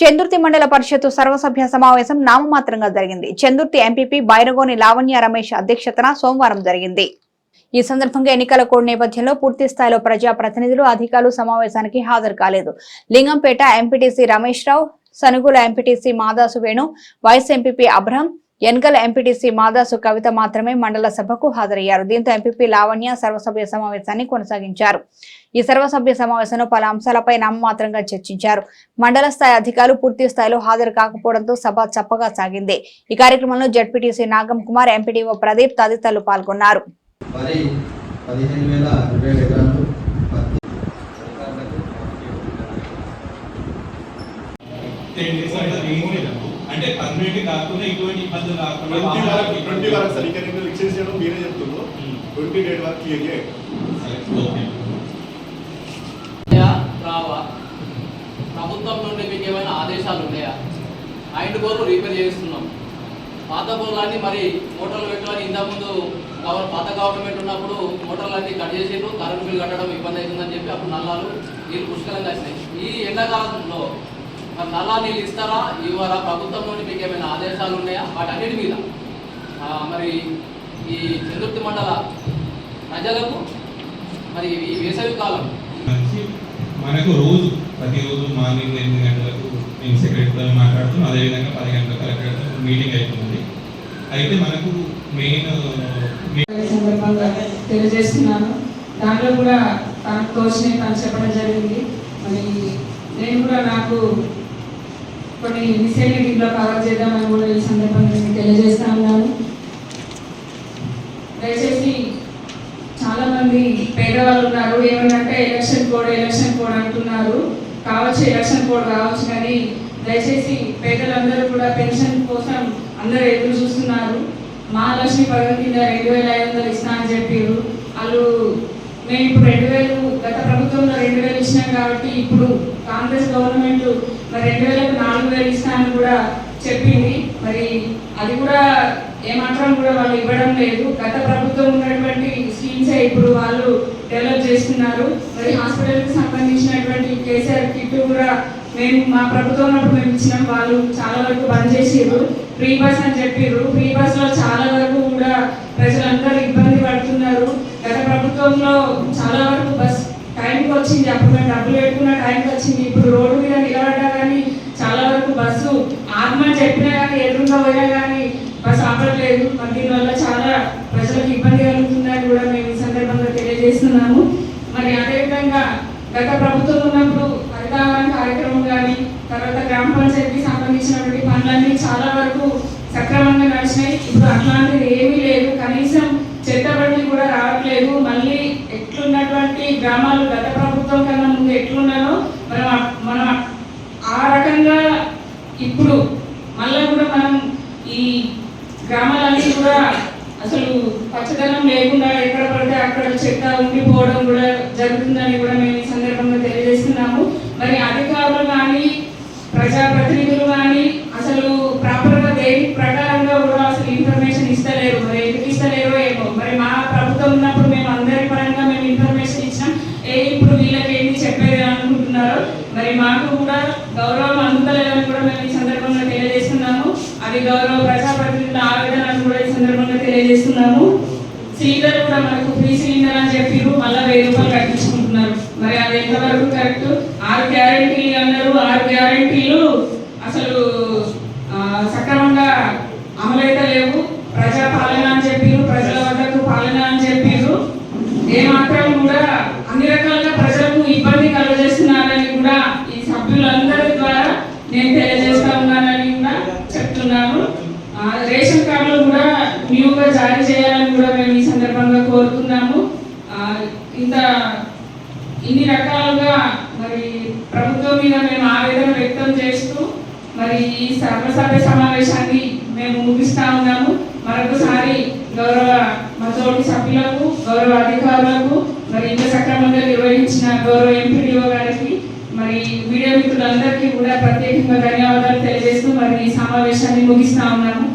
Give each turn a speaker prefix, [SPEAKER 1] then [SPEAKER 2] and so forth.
[SPEAKER 1] చందుర్తి మండల పరిషత్తు సర్వసభ్య సమావేశం నామమాత్రంగా జరిగింది. చందుర్తి ఎంపీపీ బైరగోని లావణ్య రమేష్ అధ్యక్షతన సోమవారం జరిగింది. ఈ సందర్భంగా ఎన్నికల కోడ్ నేపథ్యంలో పూర్తి స్థాయిలో ప్రజా ప్రతినిధులు అధికారులు సమావేశానికి హాజరు కాలేదు. Lingampet MPTC Ramesh Rao Sanugula MPTC Madasu Venu vice MPP Abraham Engal MPTC Madasu Kavitha మాత్రమే మండల సభకు హాజరయ్యారు. దీంతో ఎంపీపీ లావణ్య సర్వసభ్య సమావేశాన్ని కొనసాగించారు. ఈ సర్వసభ్య సమావేశంలో పలు అంశాలపై నామమాత్రంగా చర్చించారు. మండల స్థాయి అధికారులు పూర్తి స్థాయిలో హాజరు కాకపోవడంతో సభ చప్పగా సాగింది. ఈ కార్యక్రమంలో జడ్పీటీసీ నాగం కుమార్ ఎంపీడీఓ ప్రదీప్ తదితరులు పాల్గొన్నారు.
[SPEAKER 2] వరి పదిహేను
[SPEAKER 3] అంటే పర్మనెంట్ కాకుండా ఇటువంటి ఇబ్బందులు కాకుండా
[SPEAKER 4] ట్వంటీ వరకు లిక్సెన్స్ చేయడం మీరే చెప్తున్నారు. ట్వంటీ డేట్ వరకు క్లియర్ చేయండి?
[SPEAKER 5] రావా. ప్రభుత్వం నుండి మీకు ఏమైనా ఆదేశాలు ఉన్నాయా? మైండ్ బోర్లు రీపేర్ చేయిస్తున్నాం. పాత బోర్లన్నీ మరి మోటార్లు పెట్టాలని ఇంతకుముందు గవర్ పాత గవర్నమెంట్ ఉన్నప్పుడు మోటార్లన్నీ కట్ చేసిండ్రు కరెంట్ బిల్ కట్టడం ఇబ్బంది అవుతుందని చెప్పి అప్పుడు నల్లాలు నీళ్ళు పుష్కలంగా వచ్చినాయి. ఈ ఎండాకాలంలో మరి నల్లా నీళ్ళు ఇస్తారా ఇవ్వరా? ప్రభుత్వం నుండి మీకు ఏమైనా ఆదేశాలు ఉన్నాయా? వాటన్నిటి మీద. ఆ, మరి ఈ చంద్రుతి మండల ప్రజలకు మరి ఈ వేసవి కాలం.
[SPEAKER 3] మంచి మనకు రోజు ప్రతిరోజు మార్నింగ్ ఎనిమిది గంటలకు మేము సెక్రటరీతో మాట్లాడుతున్నాం. అదేవిధంగా పది గంటలకు కలెక్టర్తో మీటింగ్ అవుతుంది అయితే మనకు మెయిన్
[SPEAKER 6] సందర్భంగా తెలియజేస్తున్నాను. దాంట్లో కూడా తనకు తోచినవి తను చెప్పడం జరిగింది. మరి నేను కూడా నాకు కొన్ని విషయాన్ని దీంట్లో కవర్ చేద్దామని కూడా ఈ సందర్భంగా తెలియజేస్తా ఉన్నాను. దయచేసి చాలామంది పేదవాళ్ళు ఉన్నారు. ఏమనంటే ఎలక్షన్ కోడ్ ఎలక్షన్ కోడ్ అంటున్నారు. కావచ్చు ఎలక్షన్ కోడ్ కావచ్చు కానీ దయచేసి పేదలందరూ కూడా పెన్షన్ కోసం అందరూ ఎదురు చూస్తున్నారు. మహాలక్ష్మి పథకం కింద రెండు వేల ఐదు వందలు ఇస్తా అని చెప్పారు. వాళ్ళు మేము ఇప్పుడు రెండు వేలు గత ప్రభుత్వంలో రెండు వేలు ఇచ్చినాం కాబట్టి ఇప్పుడు కాంగ్రెస్ గవర్నమెంట్ మరి రెండు వేలకు నాలుగు కూడా చెప్పింది. మరి అది కూడా ఏమాత్రం కూడా వాళ్ళు ఇవ్వడం లేదు. గత ప్రభుత్వం ఉన్నటువంటి స్కీమ్స్ ఇప్పుడు వాళ్ళు డెవలప్ చేస్తున్నారు. మరి హాస్పిటల్కి సంబంధించినటువంటి కేసీఆర్ కిట్ కూడా మేము మా ప్రభుత్వం మేము ఇచ్చినాం. వాళ్ళు చాలా వరకు బంద్ చేసిర్రు. ఫ్రీ బస్ అని చెప్పిర్రు. ఫ్రీ బస్లో చాలా వరకు కూడా ప్రజలందరూ ఇబ్బంది పడుతున్నారు. గత ప్రభుత్వంలో చాలా వరకు బస్ టైంకి వచ్చింది అప్పుడు మేము డబ్బులు పెట్టుకున్న టైంకి వచ్చింది ఇప్పుడు రోడ్డు మీద నిలబడ్డా కానీ చాలా వరకు బస్సు ఆత్మని చెప్పినా కానీ ఎదురుగా పోయినా కానీ బస్సు ఆపట్లేదు మరి దీనివల్ల చాలా ప్రజలకు ఇబ్బంది కలుగుతుందని కూడా మేము ఈ సందర్భంగా తెలియజేస్తున్నాము. మరి అదేవిధంగా గత ప్రభుత్వం ఉన్నప్పుడు హరితావరణ కార్యక్రమం కానీ తర్వాత గ్రామ పంచాయతీకి సంబంధించినటువంటి పనులన్నీ చాలా వరకు సక్రమంగా నడిచినాయి. ఇప్పుడు అట్లాంటిది ఏమీ లేదు. కనీసం చెత్త బండి కూడా రావట్లేదు. మళ్ళీ ఎట్లున్నటువంటి గ్రామాలు గత ప్రభుత్వం కన్నా ముందు ఎట్లున్నానో మనం ఆ- మనం ఆ- ఆ రకంగా ఇప్పుడు మళ్ళీ కూడా మనం ఈ గ్రామాలన్నీ కూడా అసలు పచ్చదనం లేకుండా ఎక్కడ పడితే అక్కడ చెత్త ఉండిపోవడం కూడా జరుగుతుందని కూడా మేము ఈ సందర్భంగా తెలియజేస్తున్నాము. మరి అధికారులు కానీ ప్రజాప్రతినిధులు కానీ అసలు ప్రాపర్గా దేని ప్రకారంగా కూడా అసలు ఇన్ఫర్మేషన్ ఇస్తలేరు మరి ఎందుకు ఇస్తలేరో ఏమో. మరి మా ప్రభుత్వం ఉన్నప్పుడు మేము అందరి పరంగా మేము ఇన్ఫర్మేషన్ ఇచ్చినాం ఏ ఇప్పుడు వీళ్ళకి ఏంటి చెప్పేది అనుకుంటున్నారో మరి మాకు కూడా గౌరవం అందుతలేదని కూడా మేము ఈ సందర్భంగా తెలియజేస్తున్నాము అది గౌరవ ప్రజాప్రతినిధుల ఆవేదనను కూడా ఈ సందర్భంగా తెలియజేస్తున్నాము సిలిండర్ కూడా మనకు ఫ్రీ సిలిండర్ అని చెప్పిరు. మళ్ళీ వెయ్యి రూపాయలు కట్టించుకుంటున్నారు మరి అది ఎంతవరకు కరెక్ట్ ఆరు గ్యారంటీలు అన్నారు ఆరు గ్యారంటీలు అసలు ఆ, సక్రమంగా అమలైతే లేవు ప్రజా పాలన అని చెప్పిరు ప్రజల వద్దకు పాలన అని చెప్పిరు ఏ మాత్రం కూడా అన్ని రకాలుగా ప్రజలకు ఇబ్బంది కలుగజేస్తున్నారని కూడా ఈ సభ్యులందరి ద్వారా నేను తెలియజేస్తా ఉన్నానని కూడా చెప్తున్నాను ఆ, రేషన్ కార్డులు కూడా న్యూగా జారీ చేయాలని కూడా మేము ఈ సందర్భంగా కోరుతున్నాము ఆ, ఇంత ఇన్ని రకాలుగా మరి ప్రభుత్వం మీద మేము ఆవేదన వ్యక్తం చేస్తూ మరి ఈ సర్వసభ్య సమావేశాన్ని మేము ముగిస్తా ఉన్నాము. మరొకసారి గౌరవ మజోటి సభ్యులకు గౌరవ అధికారులకు మరి ఇంత సక్రమంగా నిర్వహించిన గౌరవ ఎంపీడీఓ గారికి మరి మీడియా మిత్రులందరికీ కూడా ప్రత్యేకంగా ధన్యవాదాలు తెలియజేస్తూ మరి ఈ సమావేశాన్ని ముగిస్తా ఉన్నాము.